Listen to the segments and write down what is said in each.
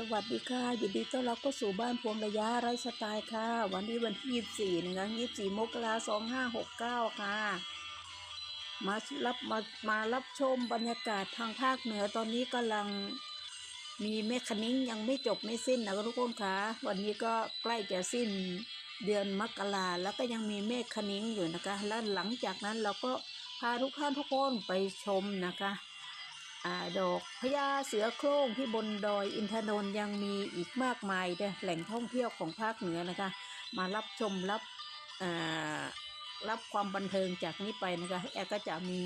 สวัสดีค่ะยินดีต้อนรับเข้าสู่บ้านพวงระยะไร้สไตล์ค่ะ วันนี้วันที่24นะคะ24มกราคม2569ค่ะ มารับมามารับชมบรรยากาศทางภาคเหนือตอนนี้กำลังมีเมคานิ้งยังไม่จบไม่สิ้นนะทุกคนค่ะ วันนี้ก็ใกล้จะสิ้นเดือนมกราแล้วก็ยังมีเมฆคณิ้งอยู่นะคะ แล้วหลังจากนั้นเราก็พาทุกท่านทุกคนไปชมนะคะ ดอกพญาเสือโคร่งที่บนดอยอินทนนท์ยังมีอีกมากมายเด้แหล่งท่องเที่ยวของภาคเหนือนะคะ มารับชมรับรับความบันเทิงจากนี้ไปนะคะแอร์ก็จะมี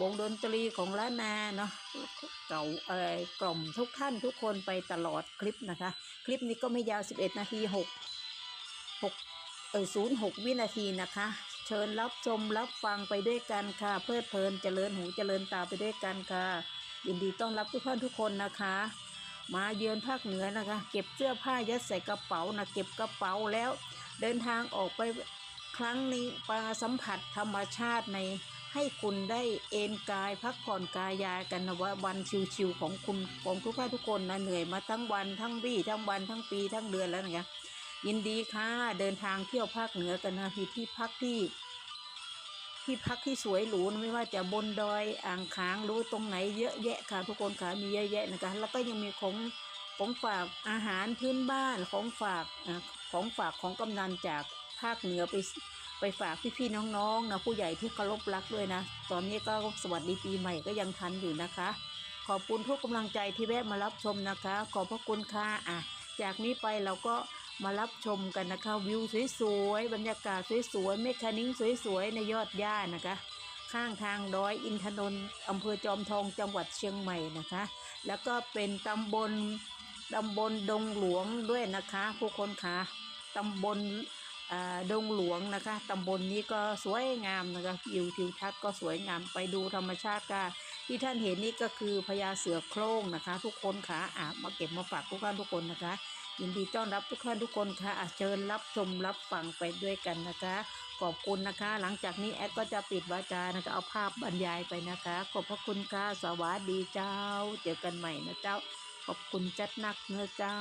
วงดนตรีของล้านนาเนาะเก่าเอ่อกล่อมทุกท่านทุกคนไปตลอดคลิปนะคะ คลิปนี้ก็ไม่ยาว 11 นาที 6 6เออ06 วินาทีนะคะ เชิญรับชมรับฟังไปด้วยกันค่ะ เพลิดเพลินเจริญหูเจริญตาไปด้วยกันค่ะ ยินดีต้อนรับทุกท่านทุกคนนะคะ มาเยือนภาคเหนือนะคะ เก็บเสื้อผ้ายัดใส่กระเป๋านะเก็บกระเป๋าแล้ว เดินทางออกไปครั้งนี้มาสัมผัสธรรมชาติในให้คุณได้เอนกายพักผ่อนกายายกันนะว่าวันชิวๆของคุณของทุกท่านทุกคนนะเหนื่อยมาทั้งวันทั้งวี่ทั้งวันทั้งปีทั้งเดือนแล้วนะคะยินดีค่ะเดินทางเที่ยวภาคเหนือกันนะมีที่พักที่ ที่พักที่สวยหรูไม่ว่าจะบนดอยอ่างขางรู้ตรงไหนเยอะแยะค่ะทุกคนค่ะมีเยอะแยะนะคะ แล้วก็ยังมีของของฝากอาหารพื้นบ้านของฝากอ่าของฝากของกำนันจากภาคเหนือไปไปฝากพี่ๆน้องๆนะผู้ใหญ่ที่เคารพรักด้วยนะ ตอนนี้ก็สวัสดีปีใหม่ก็ยังทันอยู่นะคะ ขอบคุณทุกกำลังใจที่แวะมารับชมนะคะ ขอบพระคุณค่ะอะ จากนี้ไปเราก็ มารับชมกันนะคะ วิวสวยๆ บรรยากาศสวยๆเมฆคณิ้งสวยๆ ในยอดหญ้านะคะ ข้างทางดอยอินทนนท์อำเภอจอมทองจังหวัดเชียงใหม่นะคะ แล้วก็เป็นตำบลตำบลดงหลวงด้วยนะคะผู้คนคะตำบลอ่าดงหลวงนะคะตำบลนี้ก็สวยงามนะคะวิวทิวทัศน์ก็สวยงามไปดูธรรมชาติค่ะที่ท่านเห็นนี่ก็คือพญาเสือโคร่งนะคะ ทุกคนค่ะอะมาเก็บมาฝากทุกท่านทุกคนนะคะ ยินดีต้อนรับทุกท่านทุกคนค่ะอะเชิญรับชมรับฟังไปด้วยกันนะคะ ขอบคุณนะคะ หลังจากนี้แอดก็จะปิดวาจานะคะเอาภาพบรรยายไปนะคะ ขอบพระคุณค่ะสวัสดีเจ้า เจอกันใหม่นะเจ้า ขอบคุณจัดนักเนื้อะเจ้า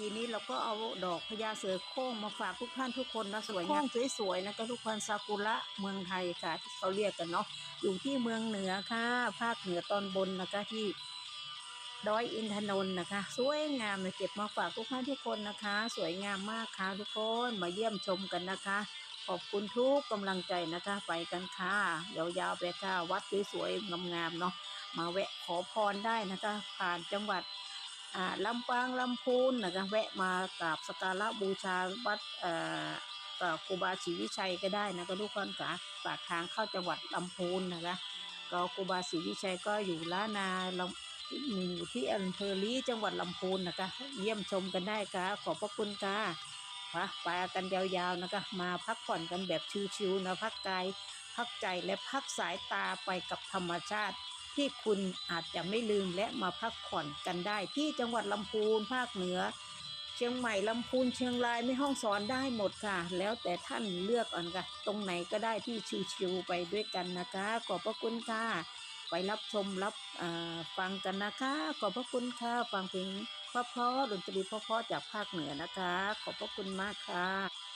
ทีนี้เราก็เอาดอกพญาเสือโคร่งมาฝากทุกท่านทุกคนนะสวยงามสวยๆนะก็ทุกคนซากุระเมืองไทยค่ะที่เขาเรียกกันเนาะอยู่ที่เมืองเหนือค่ะ ภาคเหนือตอนบนนะคะที่ดอยอินทนนท์นะคะสวยงามเลยเก็บมาฝากทุกท่านทุกคนนะคะ สวยงามมากค่ะทุกคนมาเยี่ยมชมกันนะคะ ขอบคุณทุกกำลังใจนะคะ ไปกันค่ะยาวๆไปค่ะวัดสวยๆงามๆเนาะมาแวะขอพรได้นะคะ ผ่านจังหวัดอ่า ลำปางลำพูนนะคะแวะมากราบสการะบูชาวัดอ่อกับครูบาศรีวิชัยก็ได้นะคะทุกคนค่ะปากทางเข้าจังหวัดลำพูนนะคะก็ครูบาศรีวิชัยก็อยู่ล้านาลำมีอยู่ที่อำเภอลีจังหวัดลำพูนนะคะ เยี่ยมชมกันได้ค่ะ ขอบพระคุณค่ะค่ะไปกันยาวๆนะคะ มาพักผ่อนกันแบบชิวๆนะพักกายพักใจและพักสายตาไปกับธรรมชาติ ที่คุณอาจจะไม่ลืมและมาพักผ่อนกันได้ ที่จังหวัดลำพูนภาคเหนือ เชียงใหม่ลำพูนเชียงรายไม่ห้องสอนได้หมดค่ะ แล้วแต่ท่านเลือกอ่อนค่ะ ตรงไหนก็ได้ที่ชิวๆไปด้วยกันนะคะ ขอบพระคุณค่ะ ไปรับชมรับฟังกันนะคะ ขอบพระคุณค่ะ ฟังเพลงเพราะๆดนตรีเพราะๆจากภาคเหนือนะคะ ขอบพระคุณมากค่ะ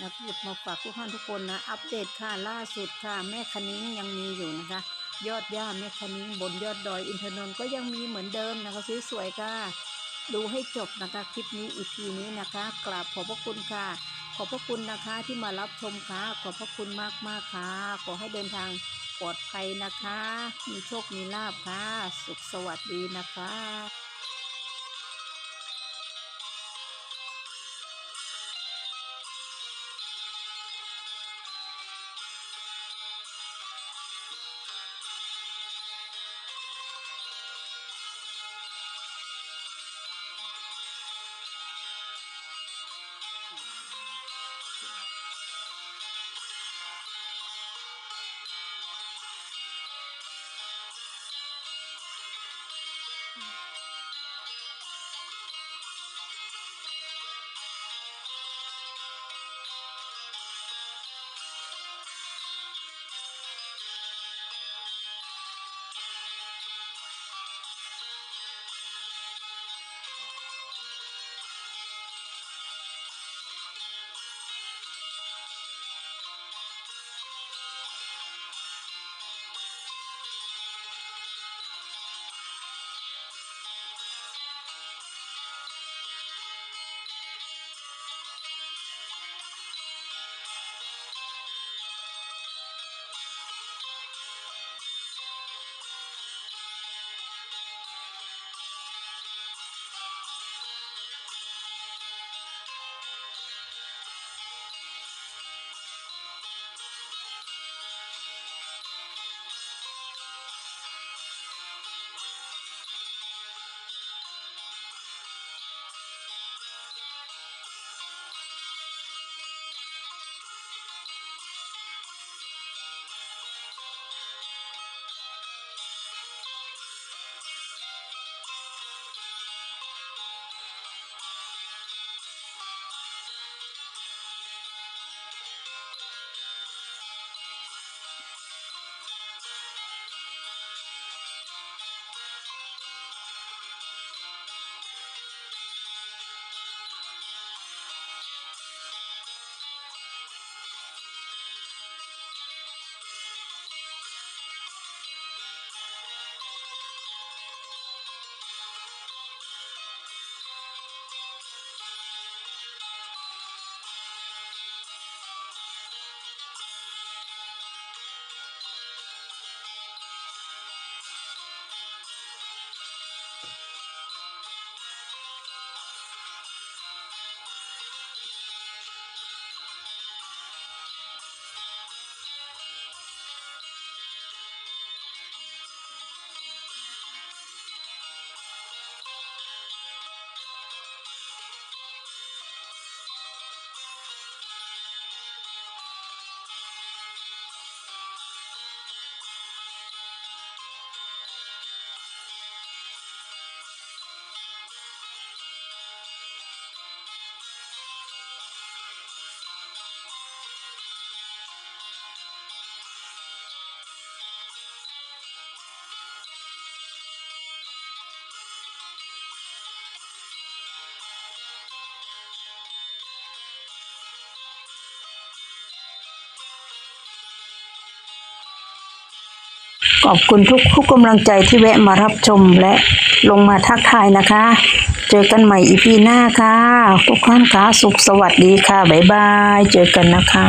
นะพูดมาฝากทุกท่านทุกคนนะ อัปเดตค่ะล่าสุดค่ะ แม่คณิ้งยังมีอยู่นะคะ ยอดย่าแม่คณิ้งบนยอดดอยอินทนนท์ก็ยังมีเหมือนเดิมนะคะสวยๆค่ะ ดูให้จบนะคะคลิปนี้อีพีนี้นะคะกราบขอบพระคุณค่ะ ขอบพระคุณนะคะที่มารับชมค่ะ ขอบพระคุณมากๆค่ะ ขอให้เดินทางปลอดภัยนะคะ มีโชค มีลาบค่ะ สุขสวัสดีนะคะ ขอบคุณทุกทุกกำลังใจที่แวะมารับชมและลงมาทักทายนะคะ เจอกันใหม่อีพีหน้าค่ะ ทุกท่านคะสุขสวัสดีค่ะ บ๊ายบาย เจอกันนะคะ